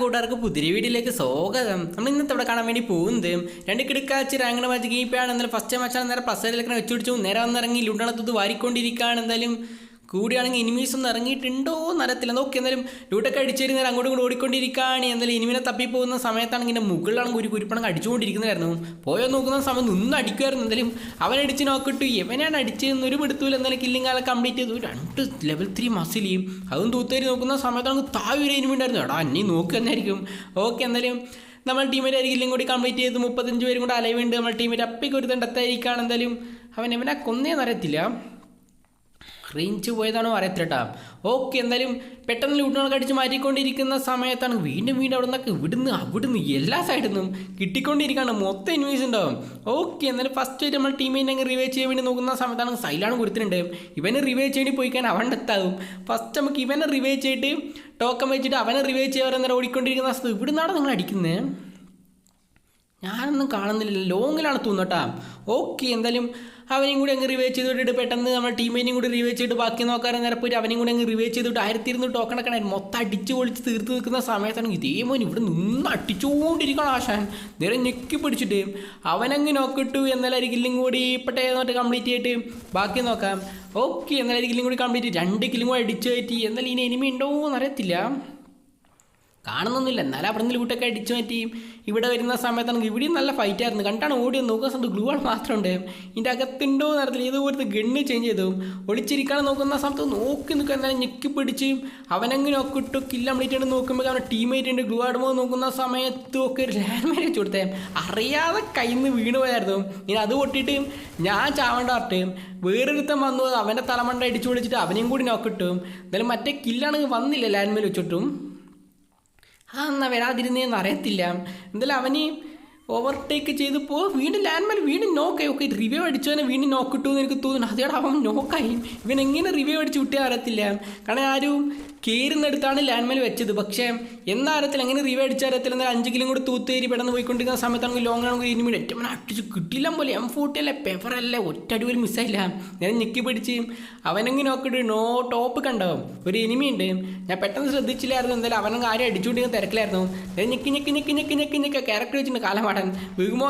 കൂട്ടുകാർക്ക് പുതിരി വീഡിയോയിലേക്ക് സ്വാഗതം. നമ്മൾ ഇന്നത്തെ ഇവിടെ കാണാൻ വേണ്ടി പോകുന്നത് രണ്ട് കിടക്കാച്ച് റാങ്കണ മാച്ച് കീപ്പാണ്. എന്നാലും ഫസ്റ്റ് മാച്ചാണ് നേരെ പ്ലസ് വെച്ചു പിടിച്ചു നേരെ വന്നിറങ്ങി ലുണ്ടണത്തത് വാരിക്കൊണ്ടിരിക്കുകയാണ് എന്തായാലും. കൂടിയാണെങ്കിൽ ഇനിമീസ് ഒന്നും ഇറങ്ങിയിട്ടുണ്ടോ എന്നറിയത്തില്ല നോക്കി എന്തായാലും ലൂട്ടൊക്കെ അടിച്ചേരി നേരം അങ്ങോട്ടും ഇങ്ങോട്ടും ഓടിക്കൊണ്ടിരിക്കുകയാണ്. എന്തായാലും ഇനിമിനെ തപ്പി പോകുന്ന സമയത്താണെങ്കിൽ എന്റെ മുകളിലാണെങ്കിൽ ഒരു കുരുപ്പണം അടിച്ചുകൊണ്ടിരിക്കുന്നതായിരുന്നു. പോയോ നോക്കുന്ന സമയം നിന്ന് അടിക്കുമായിരുന്നു. എന്തായാലും അവൻ അടിച്ച് നോക്കിട്ടു എവനാണ് അടിച്ചതെന്ന് ഒരു പിടുത്തൂല എന്തായാലും കില്ലിങ് കാലം കംപ്ലീറ്റ് ചെയ്തു. രണ്ട് ലെവൽ ത്രീ മസിലിയും അതും തൂത്തേരി നോക്കുന്ന സമയത്താണ് താഴെ ഒരു എനിമി ഉണ്ടായിരുന്നു. എടാ അന്നീ നോക്കുക എന്നായിരിക്കും. ഓക്കെ എന്തായാലും നമ്മൾ ടീമിന്റെ അരികിലും കൂടി കംപ്ലീറ്റ് ചെയ്ത്. മുപ്പത്തഞ്ച് പേരും കൂടെ അലവുണ്ട് നമ്മൾ ടീമിന്റെ അപ്പിക്ക് ഒരു തണ്ടത്തായിരിക്കുകയാണ് എന്തായാലും അവൻ ഇവനെ കൊന്നേന്ന് റേഞ്ച് പോയതാണോ അറിയത്തില്ല ഓക്കെ എന്തായാലും പെട്ടെന്ന് ലൂട്ടുകളൊക്കെ അടിച്ച് മാറ്റിക്കൊണ്ടിരിക്കുന്ന സമയത്താണ് വീണ്ടും വീണ്ടും അവിടെ നിന്നൊക്കെ ഇവിടുന്ന് അവിടുന്ന് എല്ലാ സൈഡിൽ നിന്നും കിട്ടിക്കൊണ്ടിരിക്കുകയാണ് മൊത്തം ഇൻവീസ് ഉണ്ടാവും ഓക്കെ എന്നാലും ഫസ്റ്റ് ആയിട്ട് നമ്മൾ ടീമിനെ അങ്ങ് റിവൈവ് ചെയ്യാൻ വേണ്ടി നോക്കുന്ന സമയത്താണ് സൈലാണ് കൊടുത്തിട്ടുണ്ട്. ഇവനെ റിവൈവ് ചെയ്യേണ്ടി പോയി കഴിഞ്ഞാൽ അവന്റെ എത്താവും ഫസ്റ്റ് നമുക്ക് ഇവനെ റിവൈവ് ചെയ്തിട്ട് ടോക്കൺ വെച്ചിട്ട് അവനെ റിവൈവ് ചെയ്യാൻ ഓടിക്കൊണ്ടിരിക്കുന്ന സ്ഥലത്ത് ഇവിടുന്നാണ് നിങ്ങൾ അടിക്കുന്നത്? ഞാനൊന്നും കാണുന്നില്ല ലോങ്ങിലാണ് തോന്നട്ടാ. ഓക്കെ എന്തായാലും അവനെയും കൂടി അങ്ങ് റിവൈവ് വിട്ടിട്ട് പെട്ടെന്ന് നമ്മൾ ടീമിനെയും കൂടി റിവൈവ് ചെയ്തിട്ട് ബാക്കി നോക്കാൻ നേരം പോയിട്ട് അവനെയും കൂടി അങ്ങ് റിവൈവ് ചെയ്തിട്ട് ആയിരത്തി ഇരുന്നൂറ് ടോക്കൺ ഒക്കെ മൊത്തം അടിച്ച് പൊളിച്ച് തീർത്ത് നിൽക്കുന്ന സമയത്താണ് ഇതേ മോൻ ഇവിടെ നിന്ന് അടിച്ചുകൊണ്ടിരിക്കണം ആശാൻ നേരെ ഞെക്കി പിടിച്ചിട്ട് അവനങ്ങ് നോക്കിട്ടു എന്നാലും കില്ലും കൂടി ഇപ്പോഴത്തെ എന്നിട്ട് കംപ്ലീറ്റ് ചെയ്തിട്ട് ബാക്കി നോക്കാം. ഓക്കെ എന്നാലും കില്ലും കൂടി കംപ്ലീറ്റ് രണ്ട് കില്ലും കൂടി അടിച്ചു കയറ്റി. എന്നാലും ഇനി എനിമി ഉണ്ടോ എന്ന് അറിയത്തില്ല. കാണുന്നൊന്നുമില്ല. എന്നാലും അവിടെ നിന്ന് ലൂട്ടൊക്കെ അടിച്ചു മാറ്റി. ഇവിടെ വരുന്ന സമയത്താണെങ്കിൽ ഇവിടെയും നല്ല ഫൈറ്റ് ആയിരുന്നു. കണ്ടാണ് ഓടി നോക്കുന്ന സമയത്ത് ഗ്ലൂ ആൾ മാത്രമുണ്ട് ഇതിന്റെ അകത്തുണ്ടോ എന്നറിയത്തില്ല ഇതുപോലത്തെ ഗണ്ണ് ചേഞ്ച് ചെയ്തു. ഒളിച്ചിരിക്കാൻ നോക്കുന്ന സമയത്ത് നോക്കി നിൽക്കുക. എന്നാലും ഞെക്കി പിടിച്ച് അവനങ്ങനെ ഒക്കെ ഇട്ടു. കില്ല ചെയ്ത് നോക്കുമ്പോൾ അവന്റെ ടീമേറ്റ് ഉണ്ട്. ഗ്ലൂ ആടുമ്പോൾ നോക്കുന്ന സമയത്ത് ഒക്കെ ഒരു ലാൻഡ് മാരേജ് കൊടുത്തേ. അറിയാതെ കയ്യിൽ നിന്ന് വീണ് പോയായിരുന്നു. ഇനി അത് പൊട്ടിയിട്ട് ഞാൻ ചാവേണ്ട പറഞ്ഞിട്ട് വേറൊരുത്തൻ വന്നു. അവന്റെ തലമണ്ട അടിച്ചു വിളിച്ചിട്ട് അവനെയും കൂടി നോക്കിട്ടും എന്നാലും മറ്റേ കില്ലാണെങ്കിൽ വന്നില്ല ലാൻഡ് മേൽ വെച്ചിട്ടും. ആ എന്നാ വരാതിരുന്നേന്ന് അറിയത്തില്ല. എന്തായാലും അവന് ഓവർടേക്ക് ചെയ്ത് പോ വീണ്ടും ലാൻഡ്മാൻ വീണ്ടും നോക്കായി ഓക്കെ റിവ്യൂ അടിച്ചവനെ വീണ്ടും നോക്കിട്ടു എന്ന് എനിക്ക് തോന്നുന്നു അതേടാ അവൻ നോക്കായി ഇവൻ എങ്ങനെ റിവ്യൂ അടിച്ച് വിട്ടിയാൽ അറിയത്തില്ല കാരണം ആരും കയറുന്നിടത്താണ് ലാൻഡ്മാൻ വെച്ചത് പക്ഷേ എന്നാ അറിയത്തില്ല എങ്ങനെ റിവ്യൂ അടിച്ചാൽ അറിയത്തില്ല എന്നാൽ അഞ്ച് കിലും കൂടി തൂത്തേരി പെട്ടെന്ന് പോയിക്കൊണ്ടിരിക്കുന്ന സമയത്താണെങ്കിൽ ലോങ് ആണെങ്കിൽ ഇനി ഏറ്റവും അടിച്ച് കിട്ടില്ല പോലെ എം ഫോർട്ടി അല്ലേ അല്ല ഒറ്റ പോലും മിസ്സായില്ല ഞാൻ ഞെക്കി പിടിച്ച് അവനെങ്ങനെ നോക്കിയിട്ട് നോ ടോപ്പ് കണ്ടാവും ഒരു എനിമി ഉണ്ട് ഞാൻ പെട്ടെന്ന് ശ്രദ്ധിച്ചില്ലായിരുന്നു എന്തായാലും അവനങ്ങ് ആരും അടിച്ചുകൊണ്ടിരിക്കുന്ന തിരക്കിലായിരുന്നു ഞാൻ ഞെക്കി ഞെക്കി ഞെക്കി ഞെക്കി ഞെക്കി ഞെക്കി ക്യാരക്ടർ വെച്ചിട്ടുണ്ട് കാലമാടൻ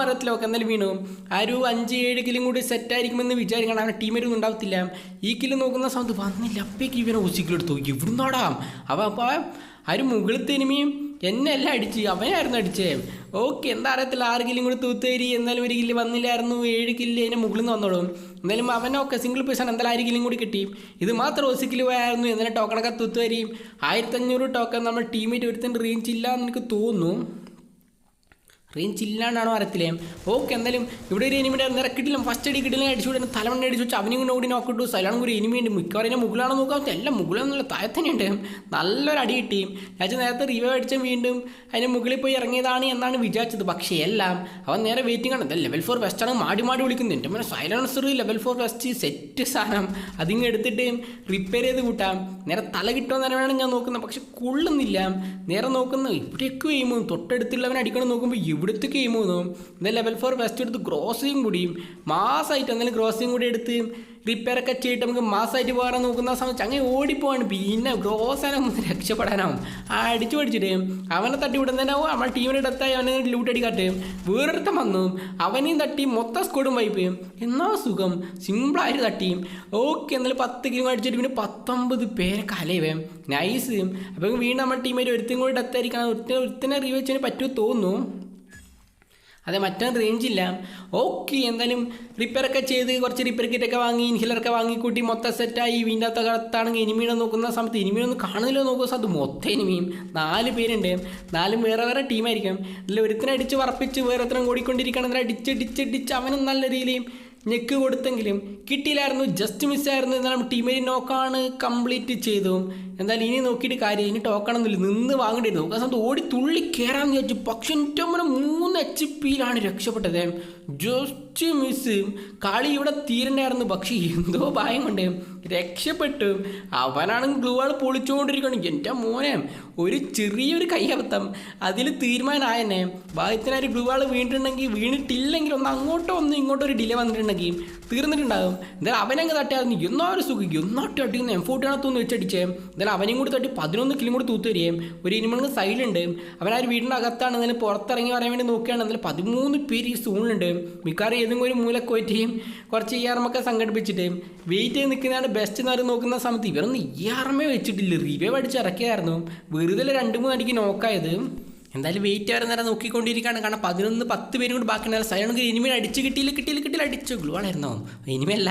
അറിയത്തില്ല ഒക്കെ എന്തായാലും വീണു. ആ ഒരു അഞ്ച് ഏഴ് കിലും കൂടി സെറ്റ് ആയിരിക്കുമെന്ന് വിചാരിക്കണം. അവനെ ടീമേറ്റൊന്നും ഉണ്ടാവത്തില്ല. ഈ കില്ല് നോക്കുന്ന സമയത്ത് വന്നില്ല. അപ്പേക്ക് ഇവനെ ഒസിക്കിലെടുത്തു ഇവിടുന്നാടാ. അവ അപ്പോൾ ആ ഒരു മുകളിലത്തെ എനിമിയും എന്നെ എല്ലാം അടിച്ച്. അവനായിരുന്നു അടിച്ചേ. ഓക്കെ എന്താ അറിയത്തില്ല. ആറ് കില്ലും കൂടി തൂത്തേരി എന്നാലും ഒരു കില്ല് വന്നില്ലായിരുന്നു. ഏഴ് കില്ല് അതിന്റെ മുകളിൽ നിന്ന് വന്നോളും. എന്നാലും അവനൊക്കെ സിംഗിൾ പേഴ്സൺ എന്തായാലും ആറ് കില്ലും കൂടി കിട്ടി. ഇത് മാത്രം ഒസിക്കിൽ പോയായിരുന്നു. എന്നാലും ടോക്കണൊക്കെ തൂത്തുവരിയും ആയിരത്തഞ്ഞൂറ് ടോക്കൺ നമ്മൾ ടീമേറ്റ് ഒരുത്തന്റെ റേഞ്ച് ഇല്ല എന്ന് എനിക്ക് തോന്നുന്നു. റേഞ്ച് ചില്ലാണ്ടാണോ അറിയത്തില്ലേ? ഓക്കെ എന്തായാലും ഇവിടെ ഒരു എനിമിയുടെ നേരെ കിട്ടില്ല ഫസ്റ്റ് അടി കിട്ടില്ല അടിച്ചു വിടുന്ന തലമണ്ണ അടിച്ചു വെച്ചു. അവനും കൂടെ ഓടി നോക്കിട്ടു സൈലാണ് ഒരു എനിമി ഉണ്ട്. മിക്കവാറും മുകളിലാണോ നോക്കാം എല്ലാം മുകളിലൊന്നുമില്ല താഴെ തന്നെയുണ്ട് നല്ലൊരു അടി കിട്ടി. രാജ്യം നേരത്തെ റിവൈവ് അടിച്ച വീണ്ടും അതിന് മുകളിൽ പോയി ഇറങ്ങിയതാണ് എന്നാണ് വിചാരിച്ചത്. പക്ഷേ എല്ലാം അവൻ നേരെ വെയിറ്റിംഗ് ആണ്. ലെവൽ ഫോർ വെസ്റ്റാണ് മാടി മാടി വിളിക്കുന്നത് എന്റെ മോനെ silencer level four west set സാധനം. അതിങ്ങ് എടുത്തിട്ട് റിപ്പയർ ചെയ്ത് കൂട്ടാം. നേരെ തല കിട്ടുമെന്ന് തന്നെയാണ് ഞാൻ നോക്കുന്നത്. പക്ഷെ കൊള്ളുന്നില്ല. നേരെ നോക്കുന്നത് ഇവിടെയൊക്കെ ചെയ്യുമ്പോൾ തൊട്ടടുത്തുള്ളവൻ അടിക്കണം നോക്കുമ്പോൾ ഇവിടുത്തെ ഗെയിം തോന്നും എന്നാൽ ലെവൽ ഫോർ വെസ്റ്റ് എടുത്ത് ഗ്രോസിയും കൂടിയും മാസമായിട്ട് എന്തെങ്കിലും ഗ്രോസിയും കൂടി എടുത്ത് റിപ്പയർ ഒക്കെ ചെയ്തിട്ട് നമുക്ക് മാസമായിട്ട് പോകാൻ നോക്കുന്ന സമയത്ത് അങ്ങനെ ഓടിപ്പോവാണ്. പിന്നെ ഗ്രോസാനും രക്ഷപ്പെടാനാവും. ആ അടിച്ചു പഠിച്ചിട്ട് അവനെ തട്ടി വിടുന്നതിനാവും നമ്മൾ ടീമിന്റെ അടുത്തായി അവനെ ലൂട്ട് അടിക്കാട്ട് വേറൊരുത്തം വന്നു. അവനെയും തട്ടി മൊത്തം സ്കോഡും വൈപ്പ് എന്നാ സുഖം. സിമ്പിളായിട്ട് തട്ടിയും ഓക്കെ എന്നാലും പത്ത് ഗെയിം അടിച്ചിട്ട് പിന്നെ പത്തൊമ്പത് പേരെ കലയവേ നൈസ് അപ്പം വീണ്ടും നമ്മുടെ ടീമേറ്റ് ഒരുത്തും കൂടി ഡെത്തായിരിക്കണം ഒരുത്തിനെ ഒരുത്തിനെ റീവെച്ചിന് പറ്റുമോ തോന്നുന്നു. അതെ മറ്റേ റേഞ്ച് ഇല്ല. ഓക്കെ എന്തായാലും റിപ്പയർ ഒക്കെ ചെയ്ത് കുറച്ച് റിപ്പയർ കിറ്റൊക്കെ വാങ്ങി ഇൻഹിലറൊക്കെ വാങ്ങിക്കൂട്ടി മൊത്തം സെറ്റായി വീണ്ടും അകത്താണെങ്കിൽ ഇനിമീനെ നോക്കുന്ന സമയത്ത് ഇനിമീനൊന്നും കാണുന്നില്ല നോക്കുന്ന സമയത്ത് മൊത്തം ഇനിമിയും നാല് പേരുണ്ട്. നാലും വേറെ വേറെ ടീമായിരിക്കും അല്ല ഒരുത്തിനെ അടിച്ച് വറപ്പിച്ച് വേറെ ഒരുത്തരം ഓടിക്കൊണ്ടിരിക്കണം അടിച്ച് അടിച്ച് അവനും നല്ല രീതിയിൽ ഞെക്ക് കൊടുത്തെങ്കിലും കിട്ടിയില്ലായിരുന്നു ജസ്റ്റ് മിസ്സായിരുന്നു എന്നാലും ടീമേറ്റ് നോക്കാണ് കംപ്ലീറ്റ് ചെയ്തു. എന്തായാലും ഇനി നോക്കിയിട്ട് കാര്യം ഇനി ടോക്കണമെന്നില്ല നിന്ന് വാങ്ങേണ്ടിയിരുന്നു നോക്കാൻ സമയത്ത് ഓടി തുള്ളി കയറാമെന്ന് വിചാരിച്ചു. പക്ഷെ എന്റെ അമ്മ മൂന്ന് എച്ച് പിയിലാണ് രക്ഷപ്പെട്ടത്. ജസ്റ്റ് മിസ് കളി ഇവിടെ തീരണ്ടായിരുന്നു. പക്ഷേ എന്തോ ഭയം കൊണ്ട് രക്ഷപ്പെട്ടു. അവനാണെങ്കിൽ ഗ്ലൂ ആൾ പൊളിച്ചുകൊണ്ടിരിക്കണം എന്റെ മോനെ ഒരു ചെറിയൊരു കൈയബദ്ധം. അതിൽ തീരുമാനമായെന്നെ. ഭാഗ്യത്തിനൊരു ഗ്ലൂ ആൾ വീണിട്ടുണ്ടെങ്കിൽ വീണിട്ടില്ലെങ്കിൽ ഒന്ന് അങ്ങോട്ടോ ഒന്ന് ഇങ്ങോട്ടോ ഒരു ഡിലേ വന്നിട്ടുണ്ടെങ്കിൽ തീർന്നിട്ടുണ്ടാകും. എന്തായാലും അവനങ്ങ് തട്ടിയായിരുന്നു എന്നോ ഒരു സുഖിക്കും എന്നോട്ട് അടിക്കുന്ന എം ഫോർട്ടിനകത്തൊന്ന് വെച്ചടിച്ചേ. എന്തായാലും അവനെയും കൂടി തട്ടി പതിനൊന്ന് കിലും കൂടി തൂത്ത് വരികയും ഒരു ഇനിമണങ്ങ് സൈഡിലുണ്ട് അവൻ ആ ഒരു വീടിന്റെ അകത്താണ് എന്നാലും പുറത്തിറങ്ങി പറയാൻ വേണ്ടി നോക്കുകയാണ്. എന്നാലും പതിമൂന്ന് പേര് ഈ സൂണിലുണ്ട്. മിക്കവാറും ഏതെങ്കിലും ഒരു മൂലക്കോറ്റിയും കുറച്ച് ഈ ആർമൊക്കെ സംഘടിപ്പിച്ചിട്ട് വെയിറ്റ് ചെയ്ത് നിൽക്കുന്നതാണ് ബെസ്റ്റ് എന്ന് നോക്കുന്ന സമയത്ത് ഇവരൊന്നും ഈ ആർമേ വെച്ചിട്ടില്ല. റിവേ അടിച്ച് ഇറക്കിയായിരുന്നു വെറുതെ രണ്ട് മൂന്ന് അടിക്ക് നോക്കായത് എന്തായാലും വെയിറ്റ് വരെ നേരം നോക്കിക്കൊണ്ടിരിക്കുകയാണ്. കാരണം പതിനൊന്ന് പത്ത് പേരും കൂടി ബാക്കിയുണ്ടായിരുന്നു സൈലണെങ്കിൽ ഇനിമി അടിച്ച് കിട്ടിയില്ല കിട്ടിയില്ല കിട്ടിയില്ല. അടിച്ചു ഗ്ലൂ ആണായിരുന്നു. ഇനിമയല്ല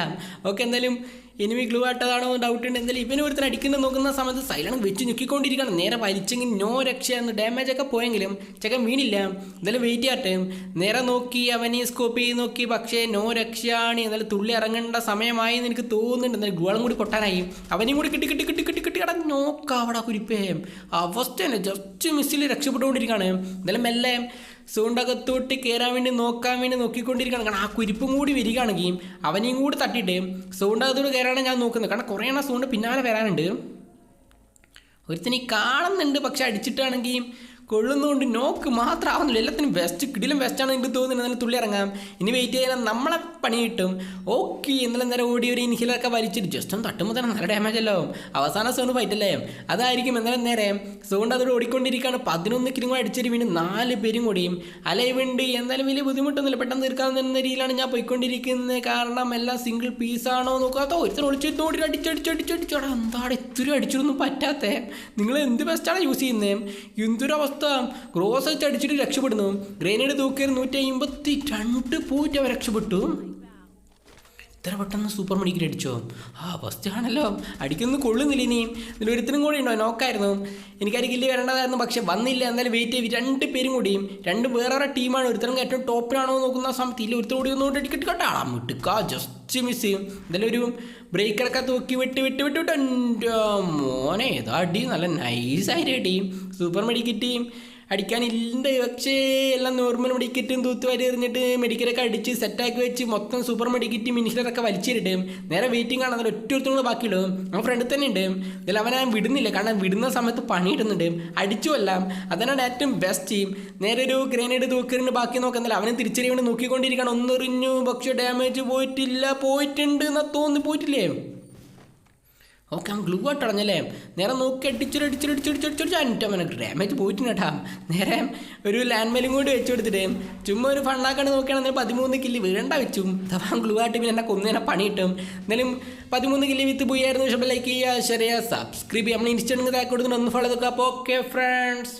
ഓക്കെ എന്തായാലും ഇനിമി ഗ്ലൂ ആട്ടതാണോ ഡൗട്ട് ഉണ്ട്. എന്തായാലും ഇവന് ഒരുത്തൻ അടിക്കുന്ന നോക്കുന്ന സമയത്ത് സൈലാണ് വെച്ച് ഞെക്കിക്കൊണ്ടിരിക്കുകയാണ്. നേരെ വലിച്ചെങ്കിൽ നോ രക്ഷയായിരുന്നു ഡാമേജ് ഒക്കെ പോയെങ്കിലും ചെക്കൻ വീണില്ല. എന്തായാലും വെയിറ്റ് ചെയ്യട്ടെ. നേരെ നോക്കി അവനെ സ്കോപ്പ് ചെയ്ത് നോക്കി. പക്ഷേ നോ രക്ഷയാണ്. എന്നാലും തുള്ളി ഇറങ്ങേണ്ട സമയമായി എന്ന് എനിക്ക് തോന്നുന്നുണ്ട്. എന്നാലും ഗ്ലോളും കൂടി കൊട്ടാനായി അവനെയും കൂടി കിട്ടി കിട്ടി കിട്ടി കിട്ടി. കട നോക്കാവടാ കുരിപ്പേ. അവസ്ഥ തന്നെ ജസ്റ്റ് മിസ്സിൽ രക്ഷപ്പെട്ടുകൊണ്ടിരിക്കുകയാണ് എന്തായാലും മെല്ലെ സൂണ്ടകത്തോട്ട് കയറാൻ വേണ്ടി നോക്കാൻ വേണ്ടി നോക്കിക്കൊണ്ടിരിക്കുകയാണ് കാരണം ആ കുരിപ്പും കൂടി വരികയാണെങ്കിൽ അവനെയും കൂടി തട്ടിയിട്ട് സൂണ്ടകത്തോട് കയറാനാണ് ഞാൻ നോക്കുന്നത്. കാരണം കുറേ എണ്ണം സൂണ്ട് പിന്നാലെ വരാനുണ്ട്. ഒരുത്തനി കാണുന്നുണ്ട് പക്ഷെ അടിച്ചിട്ടാണെങ്കിൽ കൊള്ളുന്നതുകൊണ്ട് നോക്ക് മാത്രം ആവുന്നില്ല എല്ലാത്തിനും ബെസ്റ്റ് കിടിലും ബെസ്റ്റാണ് എനിക്ക് തോന്നുന്നത്. എന്നാലും തുള്ളി ഇറങ്ങാം. ഇനി വെയിറ്റ് ചെയ്യാൻ നമ്മളെ പണി കിട്ടും. ഓക്കെ എന്നാലും നേരം ഓടി ഒരു ഇൻഹിലൊക്കെ വലിച്ചിട്ട് ജസ്റ്റ് ഒന്ന് തട്ടുമ്പോൾ തന്നെ നല്ല ഡാമേജ് അല്ലോ. അവസാന സോൺ ഫൈറ്റല്ലേ അതായിരിക്കും എന്നാലും നേരെ. സോണ്ട് അതോട് ഓടിക്കൊണ്ടിരിക്കുകയാണ്. പതിനൊന്ന് കിലോ അടിച്ചൊരു വീണ്ടും നാല് പേരും കൂടിയും അലൈവുണ്ട് എന്തായാലും വലിയ ബുദ്ധിമുട്ടൊന്നുമില്ല. പെട്ടെന്ന് തീർക്കാവുന്ന രീതിയിലാണ് ഞാൻ പോയിക്കൊണ്ടിരിക്കുന്നത്. കാരണം എല്ലാം സിംഗിൾ പീസാണോ നോക്കാത്ത ഒരുത്തരം ഒളിച്ചു ഓടി അടിച്ചടിച്ചടിച്ചടിച്ചോടാ എന്താണ് ഇത്തിരി അടിച്ചൊന്നും പറ്റാത്തേ? നിങ്ങൾ എന്ത് ബെസ്റ്റാണ് യൂസ് ചെയ്യുന്നത് എന്തൊരു അവസ്ഥ ക്രോസ് വെച്ച് അടിച്ചിട്ട് രക്ഷപ്പെടുന്നു. ഗ്രേനേഡ് തൂക്കിയത് നൂറ്റി അമ്പത്തി രണ്ട് പോയിട്ട് അവ രക്ഷപ്പെട്ടു. ഇത്ര പെട്ടെന്ന് സൂപ്പർ മെഡിക്കൽ അടിച്ചോ? ആ ഫസ്റ്റ് ആണല്ലോ. അടിക്കൊന്നും കൊള്ളുന്നില്ല ഇനിയും. ഇതിൽ ഒരുത്തിനും കൂടി ഉണ്ടോ? നോക്കായിരുന്നു. എനിക്കൊരു കില്ല് വരേണ്ടതായിരുന്നു പക്ഷെ വന്നില്ല. എന്നാലും വെയിറ്റ് ചെയ്ത് രണ്ട് പേരും കൂടിയും രണ്ട് വേറെ ടീമാണ് ഒരുത്തരം ഏറ്റവും ടോപ്പിലാണോ നോക്കുന്ന സമയത്ത് ഇല്ല ഒരുത്തരും കൂടി ഒന്നുകൊണ്ട് അടിക്കട്ട്. കേട്ടാ മിട്ടുക്ക ജസ്റ്റ് മിസ് ചെയ്യും എന്തായാലും ഒരു ബ്രേക്കറൊക്കെ തൂക്കി വിട്ട് വിട്ട് വിട്ട് വിട്ട്. മോനെ ഏതാ അടി? നല്ല നൈസായിട്ട് ടീം. സൂപ്പർ മെഡിക്കറ്റ് ടീം അടിക്കാനില്ല പക്ഷേ എല്ലാം നോർമൽ മെഡിക്കറ്റും തൂത്തുവാരി എറിഞ്ഞിട്ട് മെഡിക്കലൊക്കെ അടിച്ച് സെറ്റാക്കി വെച്ച് മൊത്തം സൂപ്പർ മെഡിക്കറ്റ് മിനിസ്റ്ററൊക്കെ വലിച്ചിട്ട് നേരെ വെയിറ്റിംഗ് ആണ് അതിൽ ഒറ്റ ഒരുത്തും കൂടെ ബാക്കിയുള്ളൂ അവൻ ഫ്രണ്ടിൽ തന്നെ ഉണ്ട് ഇതിൽ അവൻ ഞാൻ വിടുന്നില്ല. കാരണം വിടുന്ന സമയത്ത് പണിയിടുന്നുണ്ട്. അടിച്ചുമല്ലാം അതാണ് ഏറ്റവും ബെസ്റ്റ് ടീം നേരെ ഒരു ഗ്രനേഡ് തൂക്കറിന് ബാക്കി നോക്കുന്നില്ല. അവനെ തിരിച്ചറിയാൻ നോക്കിക്കൊണ്ടിരിക്കണം ഒന്നെറിഞ്ഞു. പക്ഷേ ഡാമേജ് പോയിട്ടില്ല. പോയിട്ടുണ്ട് എന്നാ തോന്നി പോയിട്ടില്ലേ? ഓക്കെ അവൻ ഗ്ലൂ ആയിട്ട് നേരെ നോക്കി അടിച്ചൊരു അടിച്ചൊരു അടിച്ചൊരു അടിച്ചൊരു അനിട്ട് ഡാമേജ് പോയിട്ടുണ്ട്. കേട്ടാ നേരെ ഒരു ലാൻഡ് മെയിലും കൂടി വെച്ച് കൊടുത്തിട്ട് ചുമ്മാ ഒരു ഫണ്ണാക്കാണ്ട് നോക്കുകയാണെങ്കിൽ പതിമൂന്ന് കില്ല് വീഴണ്ട വെച്ചു. അവൻ ഗ്ലൂ ആയിട്ട് പിന്നെ എന്നെ കൊന്നേനെ പണി കിട്ടും എന്നാലും പതിമൂന്ന് കില്ല് വിത്ത് പോയായിരുന്നു പക്ഷേ ലൈക്ക് ചെയ്യുക ശരിയാ സബ്സ്ക്രൈബ് ചെയ്യാം നമ്മൾ ഇൻസ്റ്റന്റ് കൊടുത്തിട്ട് ഒന്ന് ഫോളോ നോക്കുക അപ്പോൾ ഓക്കെ ഫ്രണ്ട്സ്